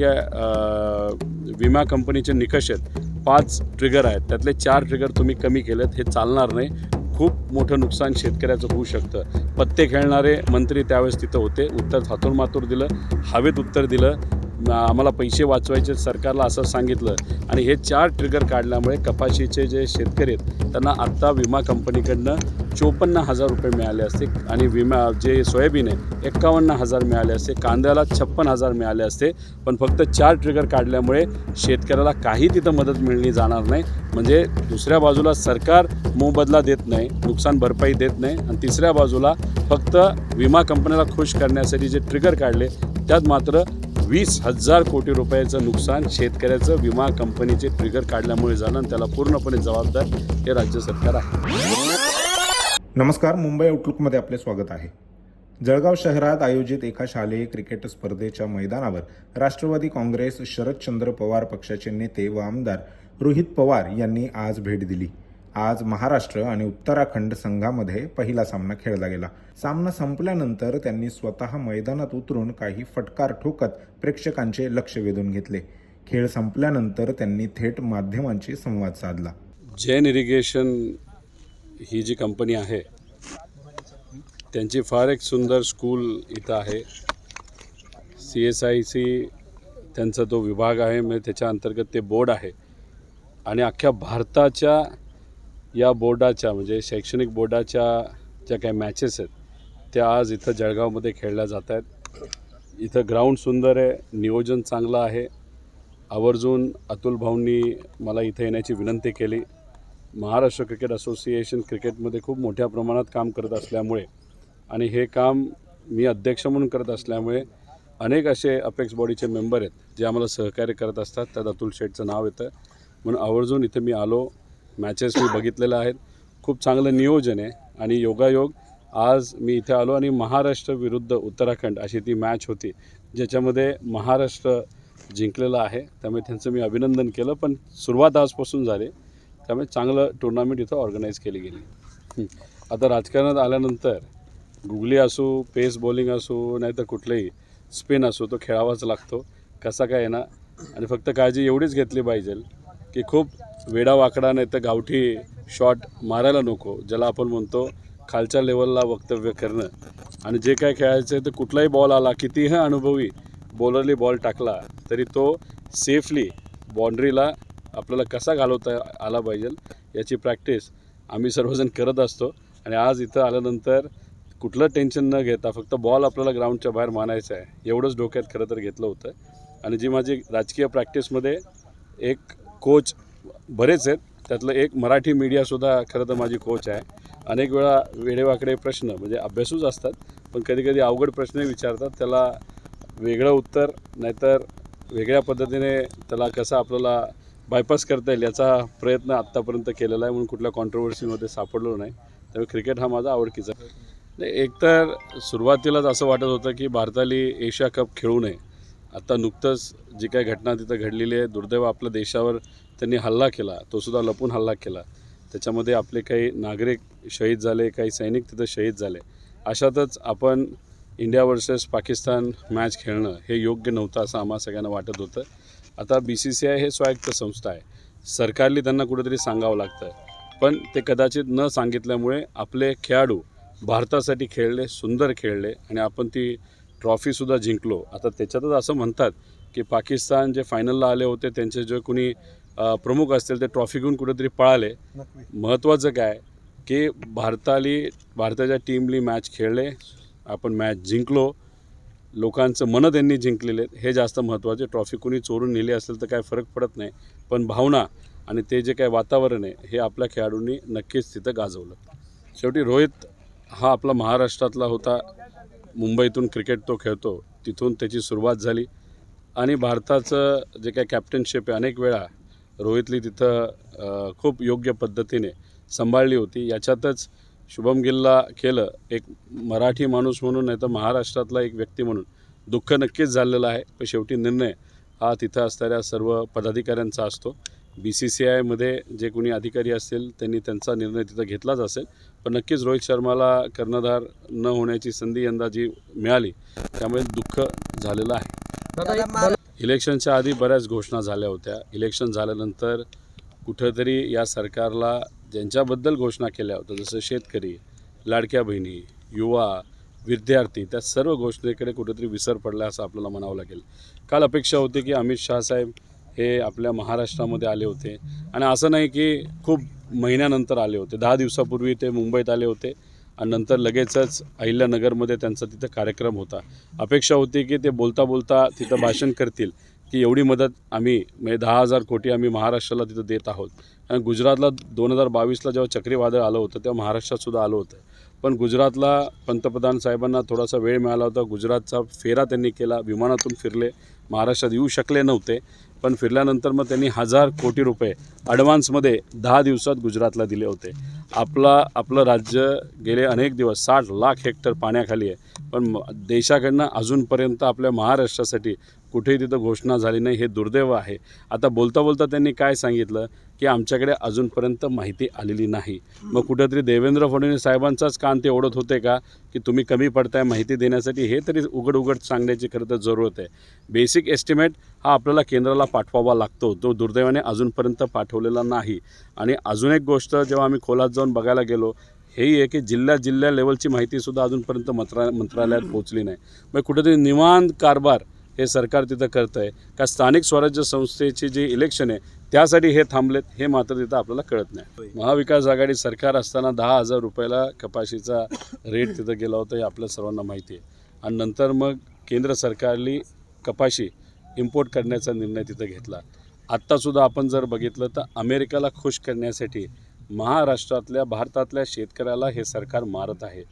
वेगवेगळ्या विमा कंपनीचे निकष आहेत. पाच ट्रिगर आहेत. त्यातले चार ट्रिगर तुम्ही कमी केलेत हे चालणार नाही. खूप मोठं नुकसान शेतकऱ्याचं होऊ शकतं. पत्ते खेळणारे मंत्री त्यावेळेस तिथं होते. उत्तर थातूर मातूर दिलं. हवेत उत्तर दिलं. आम्हाला पैसे वाचवायचे सरकारला असं सांगितलं. आणि हे चार ट्रिगर काढल्यामुळे कपाशीचे जे शेतकरी आहेत त्यांना आत्ता विमा कंपनीकडनं चोपन्न हजार रुपये मिळाले असते आणि विमा जे सोयाबीन आहे एक्कावन्न हजार मिळाले असते. कांद्याला छप्पन हजार मिळाले असते. पण फक्त चार ट्रिगर काढल्यामुळे शेतकऱ्याला काही तिथं मदत मिळणी जाणार नाही. म्हणजे दुसऱ्या बाजूला सरकार मोबदला देत नाही नुकसान भरपाई देत नाही. आणि तिसऱ्या बाजूला फक्त विमा कंपन्याला खुश करण्यासाठी जे ट्रिगर काढले त्यात मात्र वीस हजार कोटी रुपयाचं नुकसान शेतकऱ्याचं विमा कंपनीचे ट्रिगर काढल्यामुळे झालं आणि त्याला पूर्णपणे जबाबदार हे राज्य सरकार आहे. नमस्कार मुंबई आउटलुकमध्ये आपले स्वागत आहे. जळगाव शहरात आयोजित एका शालेय क्रिकेट स्पर्धेच्या मैदानावर राष्ट्रवादी काँग्रेस शरदचंद्र पवार पक्षाचे नेते व आमदार रोहित पवार यांनी आज भेट दिली. आज महाराष्ट्र आणि उत्तराखंड संघामध्ये पहिला सामना खेळला गेला. सामना संपल्यानंतर त्यांनी स्वतः मैदानात उतरून काही फटकार ठोकत प्रेक्षकांचे लक्ष वेधून घेतले. खेळ संपल्यानंतर त्यांनी थेट माध्यमांशी संवाद साधला. जैन इरिगेशन ही जी कंपनी आहे त्यांची फार एक सुंदर स्कूल इथं आहे. सी एस आय सी त्यांचा जो विभाग आहे म्हणजे त्याच्या अंतर्गत ते बोर्ड आहे. आणि अख्ख्या भारताच्या या बोर्डाच्या म्हणजे शैक्षणिक बोर्डाच्या ज्या काही मॅचेस आहेत त्या आज इथं जळगावमध्ये खेळल्या जात आहेत. इथं ग्राउंड सुंदर आहे नियोजन चांगलं आहे. आवर्जून अतुल भाऊंनी मला इथं येण्याची विनंती केली. महाराष्ट्र क्रिकेट असोसिएशन क्रिकेटमध्ये खूप मोठ्या प्रमाणात काम करत असल्यामुळे आणि हे काम मी अध्यक्ष म्हणून करत असल्यामुळे अनेक असे अपेक्स बॉडीचे मेंबर आहेत जे आम्हाला सहकार्य करत असतात. त्यात अतुल शेठचं नाव येतं. म्हणून आवर्जून इथं मी आलो. मॅचेस मी बघितलेल्या आहेत. खूप चांगलं नियोजन आहे आणि योगायोग. आज मी इथे आलो आणि महाराष्ट्र विरुद्ध उत्तराखंड अशी ती मॅच होती ज्याच्यामध्ये महाराष्ट्र जिंकलेलं आहे. त्यामुळे त्यांचं मी अभिनंदन केलं पण सुरुवात आजपासून झाली. त्यामुळे चांगलं टुर्नामेंट इथं ऑर्गनाईज केली गेली. आता राजकारणात आल्यानंतर गुगली असो पेस बॉलिंग असो नाही तर कुठलंही स्पिन असो तो खेळावाच लागतो. कसा काय ना? आणि फक्त काळजी एवढीच घेतली पाहिजे की खूप वेडावाकडा नाही तर गावठी शॉट मारायला नको ज्याला आपण म्हणतो खालच्या लेवलला वक्तव्य करणं. आणि जे काय खेळायचं आहे तर कुठलाही बॉल आला कितीही अनुभवी बॉलरली बॉल टाकला तरी तो सेफली बाउंड्रीला आपल्याला कसा घालवता आला पाहिजे याची प्रॅक्टिस आम्ही सर्वजण करत असतो. आणि आज इथं आल्यानंतर कुठलं टेन्शन न घेता फक्त बॉल आपल्याला ग्राउंडच्या बाहेर मानायचा आहे एवढंच डोक्यात खरं तर घेतलं होतं. आणि जी माझी राजकीय प्रॅक्टिसमध्ये एक कोच बरेच आहेत. त्यातलं एक मराठी मीडियासुद्धा खरं तर माझी कोच आहे. अनेक वेळा वेडेवाकडे प्रश्न म्हणजे अभ्यासूच असतात पण कधीकधी अवघड प्रश्न विचारतात. त्याला वेगळं उत्तर नाहीतर वेगळ्या पद्धतीने त्याला कसं आपल्याला बायपास करता येईल याचा प्रयत्न आत्तापर्यंत केलेला आहे म्हणून कुठल्या कॉन्ट्रोवर्सीमध्ये सापडलो नाही. त्यामुळे क्रिकेट हा माझा आवडकीचा नाही एकतर सुरुवातीलाच असं वाटत होतं की भारताली एशिया कप खेळू नये. आत्ता नुकतंच जी काही घटना तिथं घडलेली आहे दुर्दैव आपल्या देशावर त्यांनी हल्ला केला तोसुद्धा लपून हल्ला केला. त्याच्यामध्ये आपले काही नागरिक शहीद झाले काही सैनिक तिथं शहीद झाले. अशातच आपण इंडिया वर्सेस पाकिस्तान मॅच खेळणं हे योग्य नव्हतं असं आम्हा सगळ्यांना वाटत होतं. आता बी सी सी आय हे स्वायत्त संस्था आहे. सरकारली त्यांना कुठेतरी सांगावं लागतं. पण ते कदाचित न सांगितल्यामुळे आपले खेळाडू भारतासाठी खेळले सुंदर खेळले आणि आपण ती ट्रॉफीसुद्धा जिंकलो. आता त्याच्यातच असं म्हणतात की पाकिस्तान जे फायनलला आले होते त्यांचे जे कोणी प्रमुख असतील ते ट्रॉफी घेऊन कुठेतरी पळाले. महत्त्वाचं काय? की भारताली भारताच्या टीमली मॅच खेळले आपण मॅच जिंकलो. लोकांचं मनं त्यांनी जिंकलेले हे जास्त महत्त्वाचे ट्रॉफी कोणी चोरून नेली असेल तर काय फरक पडत नाही. पण भावना आणि ते जे काय वातावरण आहे हे आपल्या खेळाडूंनी नक्कीच तिथं गाजवलं. शेवटी रोहित हा आपला महाराष्ट्रातला होता. मुंबईतून क्रिकेट तो खेळतो तिथून त्याची सुरुवात झाली. आणि भारताचं जे काय कॅप्टनशिप आहे अनेक वेळा रोहितली तिथं खूप योग्य पद्धतीने सांभाळली होती. याच्यातच शुभम गिलला केलं एक मराठी माणूस म्हणून नाही तर महाराष्ट्रातला एक व्यक्ती म्हणून दुःख नक्कीच झालेलं आहे. पण शेवटी निर्णय हा तिथं असणाऱ्या सर्व पदाधिकाऱ्यांचा असतो. बी सी सी आयमध्ये जे कोणी अधिकारी असतील त्यांनी त्यांचा निर्णय तिथं घेतलाच असेल. पण नक्कीच रोहित शर्माला कर्णधार न होण्याची संधी यंदा जी मिळाली. त्यामुळे दुःख झालेलं आहे. इलेक्शनच्या आधी बऱ्याच घोषणा झाल्या होत्या. इलेक्शन झाल्यानंतर कुठंतरी या सरकारला ज्यांच्याबद्दल घोषणा केल्या होत्या जसं शेतकरी लाडक्या बहिणी युवा विद्यार्थी त्या सर्व घोषणेकडे कुठेतरी विसर पडला असं आपल्याला म्हणावं लागेल. काल अपेक्षा होती की अमित शहा साहेब हे आपल्या महाराष्ट्रामध्ये आले होते. आणि असं नाही की खूप महिन्यानंतर आले होते. दहा दिवसापूर्वी ते मुंबईत आले होते आणि नंतर लगेचच अहिल्यानगरमध्ये त्यांचा तिथं कार्यक्रम होता. अपेक्षा होती की ते बोलता बोलता तिथं भाषण करतील की एवढी मदत आम्ही म्हणजे दहा हजार कोटी आम्ही महाराष्ट्राला तिथं देत आहोत. आणि गुजरातला दोन हजार बावीसला जेव्हा चक्रीवादळ आलं होतं तेव्हा महाराष्ट्रातसुद्धा आलं होतं. पण गुजरातला पंतप्रधान साहेबांना थोडासा वेळ मिळाला होता. गुजरातचा फेरा त्यांनी केला. विमानातून फिरले. महाराष्ट्रात येऊ शकले नव्हते. पण फिरल्यानंतर मग त्यांनी हजार कोटी रुपये ॲडव्हान्समध्ये दहा दिवसात गुजरातला दिले होते. आपला आपलं राज्य गेले अनेक दिवस साठ लाख हेक्टर पाण्याखाली आहे. पण म- देशाकडनं अजूनपर्यंत आपल्या महाराष्ट्रासाठी कुठेही तिथं घोषणा झाली नाही हे दुर्दैव आहे. आता बोलता बोलता त्यांनी काय सांगितलं? की आमच्याकडे अजूनपर्यंत माहिती आलेली नाही. मग कुठेतरी देवेंद्र फडणवीस साहेबांचाच कान ते ओढत होते का? की तुम्ही कमी पडताय माहिती देण्यासाठी हे तरी उघड उघड सांगण्याची खरं तर जरूरत आहे. बेसिक एस्टिमेट हा आपल्याला केंद्राला पाठवावा लागतो. तो दुर्दैवाने अजूनपर्यंत पाठवलेला नाही. आणि अजून एक गोष्ट जेव्हा आम्ही खोलात जाऊन बघायला गेलो हेही आहे की जिल्ह्या जिल्ह्या लेवलची माहितीसुद्धा अजूनपर्यंत मंत्रा मंत्रालयात पोहोचली नाही. मग कुठेतरी निवांत कारभार हे सरकार तिथं करतं आहे का स्थानिक स्वराज्य संस्थेची जी इलेक्शन आहे त्यासाठी हे थांबलेत हे मात्र तिथं आपल्याला कळत नाही. महाविकास आघाडी सरकार असताना दहा हजार रुपयाला कपाशीचा रेट तिथं गेला होता हे आपल्या सर्वांना माहिती आहे. आणि नंतर मग केंद्र सरकारने कपाशी इम्पोर्ट करण्याचा निर्णय तिथं घेतला. आत्तासुद्धा आपण जर बघितलं तर अमेरिकेला खुश करण्यासाठी महाराष्ट्रातल्या भारतातल्या शेतकऱ्याला हे सरकार मारत आहे.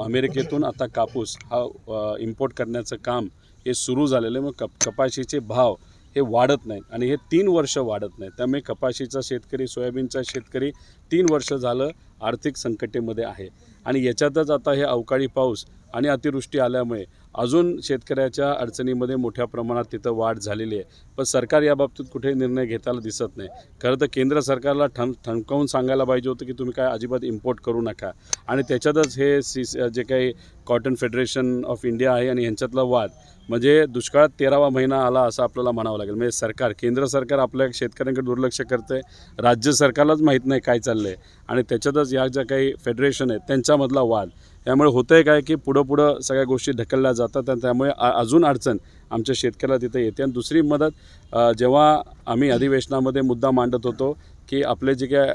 अमेरिकेतून आता कापूस हा इम्पोर्ट करण्याचं काम हे सुरू झालेलं आहे मग कप कपाशीचे भाव हे वाढत नाहीत. आणि हे तीन वर्ष वाढत नाहीत. त्यामुळे कपाशीचा शेतकरी सोयाबीनचा शेतकरी तीन वर्ष झालं आर्थिक संकटेमध्ये आहे. आणि याच्यातच आता हे अवकाळी पाऊस आणि अतिवृष्टी आल्यामुळे अजून शेतकऱ्याच्या अडचणीमध्ये मोठ्या प्रमाणात तिथं वाढ झालेली आहे. पण सरकार याबाबतीत कुठेही निर्णय घेताना दिसत नाही. खरं तर केंद्र सरकारला ठम ठणकावून सांगायला पाहिजे होतं की तुम्ही काय अजिबात इम्पोर्ट करू नका. आणि त्याच्यातच हे सी जे काही कॉटन फेडरेशन ऑफ इंडिया आहे आणि यांच्यातला वाद म्हणजे दुष्काळात तेरावा महिना आला असं आपल्याला म्हणावं लागेल. म्हणजे सरकार केंद्र सरकार आपल्या शेतकऱ्यांकडे दुर्लक्ष करतं. आहे राज्य सरकारलाच माहीत नाही काय चाललं आहे आणि त्याच्यातच या ज्या काही फेडरेशन आहेत त्यांच्यामधला वाद. त्यामुळे होतं आहे काय की पुढं पुढं सगळ्या गोष्टी ढकलल्या जातात आणि त्यामुळे अजून अडचण आमच्या शेतकऱ्याला तिथे येते. आणि दुसरी मदत जेव्हा आम्ही अधिवेशनामध्ये मुद्दा मांडत होतो की आपले जे काय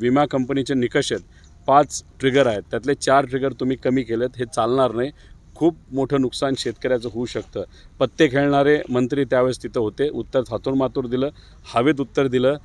विमा कंपनीचे निकष आहेत पाच ट्रिगर आहेत. त्यातले चार ट्रिगर तुम्ही कमी केलेत हे चालणार नाही. खूप मोठं नुकसान शेतकऱ्याचं होऊ शकतं. पत्ते खेळणारे मंत्री त्यावेळेस तिथं होते. उत्तर थातूर मातूर दिलं हवेत उत्तर दिलं.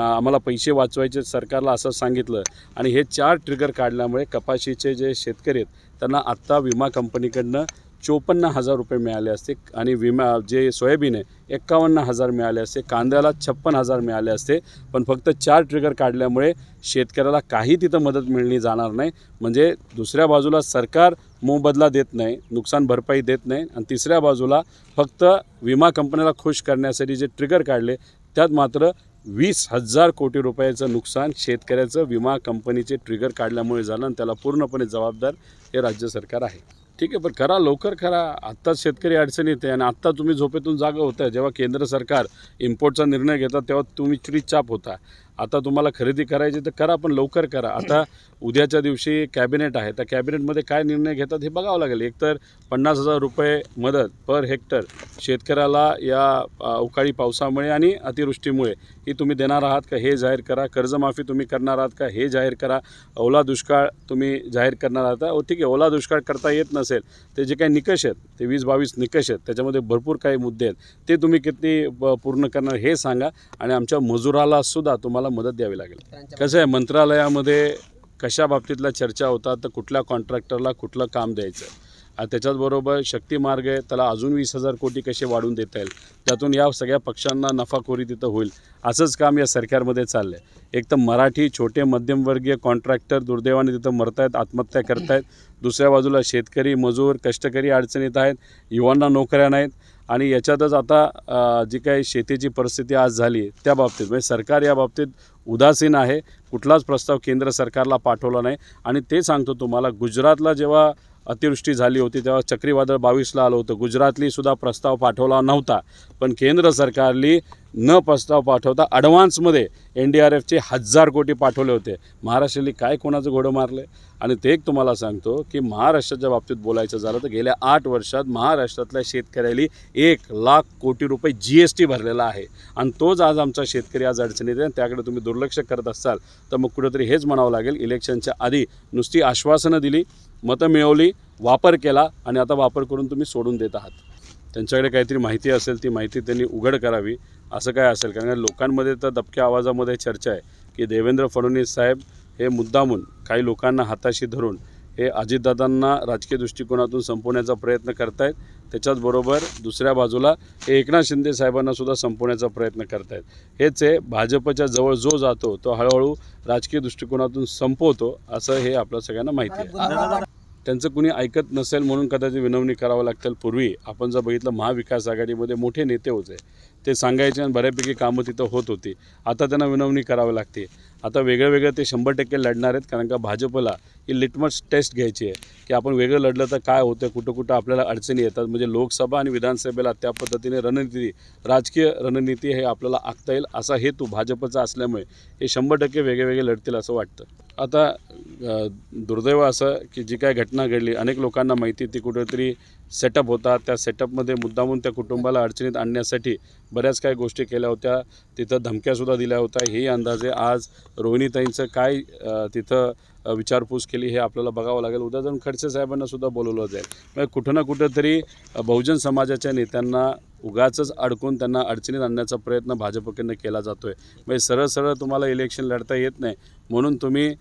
आम्हाला पैसे वाचवायचे सरकारला असं सांगितलं. आणि हे चार ट्रिगर काढल्यामुळे कपाशीचे जे शेतकरी आहेत त्यांना आत्ता विमा कंपनीकडनं चोपन्न हजार रुपये मिळाले असते आणि विमा जे सोयाबीन आहे एक्कावन्न हजार मिळाले असते कांद्याला छप्पन हजार मिळाले असते. पण फक्त चार ट्रिगर काढल्यामुळे शेतकऱ्याला काही तिथं मदत मिळणी जाणार नाही. म्हणजे दुसऱ्या बाजूला सरकार मोबदला देत नाही नुकसान भरपाई देत नाही. आणि तिसऱ्या बाजूला फक्त विमा कंपन्याला खुश करण्यासाठी जे ट्रिगर काढले त्यात मात्र वीस हजार कोटी रुपयाचं नुकसान शेतकऱ्याचं विमा कंपनीचे ट्रिगर काढल्यामुळे झालं आणि त्याला पूर्णपणे जबाबदार हे राज्य सरकार आहे. ठीक आहे पण करा लवकर करा. आत्ताच शेतकरी अडचणीत आहे आणि आत्ता तुम्ही झोपेतून जागा होता जेव्हा केंद्र सरकार इम्पोर्टचा निर्णय घेतात तेव्हा तुम्ही चुरीचाप होता. आता तुम्हाला खरेदी करायची तर करा पण लवकर करा. आता उद्याच्या दिवशी कॅबिनेट आहे. त्या कॅबिनेटमध्ये काय निर्णय घेतात हे बघावं लागेल. एकतर पन्नास हजार रुपये मदत पर हेक्टर शेतकऱ्याला या अवकाळी पावसामुळे आणि अतिवृष्टीमुळे ही तुम्ही देणार आहात का हे जाहीर करा. कर्जमाफी तुम्ही करणार आहात का हे जाहीर करा. ओला दुष्काळ तुम्ही जाहीर करणार आहात. ओ ठीक आहे. ओला दुष्काळ करता येत नसेल ते जे काही निकष आहेत ते वीस बावीस निकष आहेत त्याच्यामध्ये भरपूर काही मुद्दे आहेत. ते तुम्ही किती पूर्ण करणार हे सांगा आणि आमच्या मजुराला सुद्धा तुम्हाला मदत द्यावी लागेल. कसं आहे मंत्रालयामध्ये कशा बाबतीतल्या चर्चा होतात तर कुठल्या कॉन्ट्रॅक्टरला कुठलं काम द्यायचं? आणि त्याच्याचबरोबर शक्ती मार्ग आहे त्याला अजून वीस हजार कोटी कसे वाढवून देता येईल? त्यातून या सगळ्या पक्षांना नफाखोरी तिथं होईल. असंच काम या सरकारमध्ये चाललं आहे एक तर मराठी छोटे मध्यमवर्गीय कॉन्ट्रॅक्टर दुर्दैवाने तिथं मरतायत आत्महत्या करतायत. दुसऱ्या बाजूला शेतकरी मजूर कष्टकरी अडचणीत आहेत. युवांना नोकऱ्या नाहीत. आणि याच्यातच आता जी काही शेतीची परिस्थिती आज झाली त्या बाबतीत म्हणजे सरकार या बाबतीत उदासीन आहे. कुठलाच प्रस्ताव केंद्र सरकारला पाठवला नाही. आणि ते सांगतो तुम्हाला गुजरातला जेव्हा अतिवृष्टी झाली होती तेव्हा चक्रीवादळ बावीसला आलं होतं. गुजरातली सुद्धा प्रस्ताव पाठवला नव्हता. पण केंद्र सरकारली न प्रस्ताव पाठवता ॲडव्हान्समध्ये एन डी आर एफचे हजार कोटी पाठवले होते. महाराष्ट्राली काय कोणाचं घोडं मारलं? आणि ते एक तुम्हाला सांगतो की महाराष्ट्राच्या बाबतीत बोलायचं झालं तर गेल्या आठ वर्षात महाराष्ट्रातल्या शेतकऱ्याली एक लाख कोटी रुपये जी एस टी भरलेला आहे. आणि तोच आज आमचा शेतकरी आज अडचणीत आहे. आणि त्याकडे तुम्ही दुर्लक्ष करत असाल तर मग कुठेतरी हेच म्हणावं लागेल. इलेक्शनच्या आधी नुसती आश्वासनं दिली. मतं मिळवली वापर केला आणि आता वापर करून तुम्ही सोडून देत आहात. त्यांच्याकडे काहीतरी माहिती असेल ती माहिती त्यांनी उघड करावी असं काय असेल? कारण लोकांमध्ये तर दबक्या आवाजामध्ये चर्चा आहे की देवेंद्र फडणवीस साहेब हे मुद्दामून काही लोकांना हाताशी धरून हे अजितदादांना राजकीय दृष्टिकोनातून संपवण्याचा प्रयत्न करतायत. त्याच्याच बरोबर दुसऱ्या बाजूला हे एकनाथ शिंदे साहेबांना सुद्धा संपवण्याचा प्रयत्न करतायत. हेच आहे भाजपच्या जवळ जो जातो तो हळूहळू राजकीय दृष्टिकोनातून संपवतो असं हे आपल्या सगळ्यांना माहिती आहे. त्यांचं कुणी ऐकत नसेल म्हणून कदाचित विनवणी करावं लागतील. पूर्वी आपण जर बघितलं महाविकास आघाडीमध्ये मोठे नेते होते. ते सांगायचे आणि बऱ्यापैकी कामं तिथं होत होती. आता त्यांना विनवणी करावी लागते. आता वेगळं वेगळं ते शंभर टक्के लढणार आहेत कारण का भाजपला ही लिटमस टेस्ट घ्यायची आहे की आपण वेगळं लढलं तर काय होतं कुठं कुठं आपल्याला अडचणी येतात. म्हणजे लोकसभा आणि विधानसभेला त्या पद्धतीने रणनीती राजकीय रणनीती हे आपल्याला आखता येईल असा हेतू भाजपचा असल्यामुळे हे शंभर टक्के वेगळे वेगळे लढतील असं वाटतं. आता दुर्दैव असं की जी काय घटना घडली अनेक लोकांना माहिती ती कुठेतरी सेटअप होता. त्या सेटअपमध्ये मुद्दामून त्या कुटुंबाला अडचणीत आणण्यासाठी बऱ्याच काही गोष्टी केल्या होत्या. तिथं धमक्यासुद्धा दिल्या होत्या. हे अंदाजे आज रोहिणीताईंचं काय तिथं विचारपूस केली हे आपल्याला बघावं लागेल. उद्या जाऊन खडसे साहेबांनासुद्धा बोलवलं जाईल. म्हणजे कुठं ना कुठंतरी बहुजन समाजाच्या नेत्यांना उगाचंच अडकून त्यांना अडचणीत आणण्याचा प्रयत्न भाजपकडनं केला जातो आहे म्हणजे सरळ सरळ तुम्हाला इलेक्शन लढता येत नाही. म्हणून तुम्ही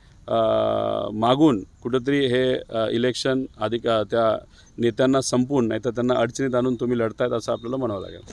मागून कुठंतरी हे इलेक्शन अधिक त्या नेत्यांना संपून नाही तर त्यांना अडचणीत आणून तुम्ही लढतायत असं आपल्याला म्हणावं लागेल.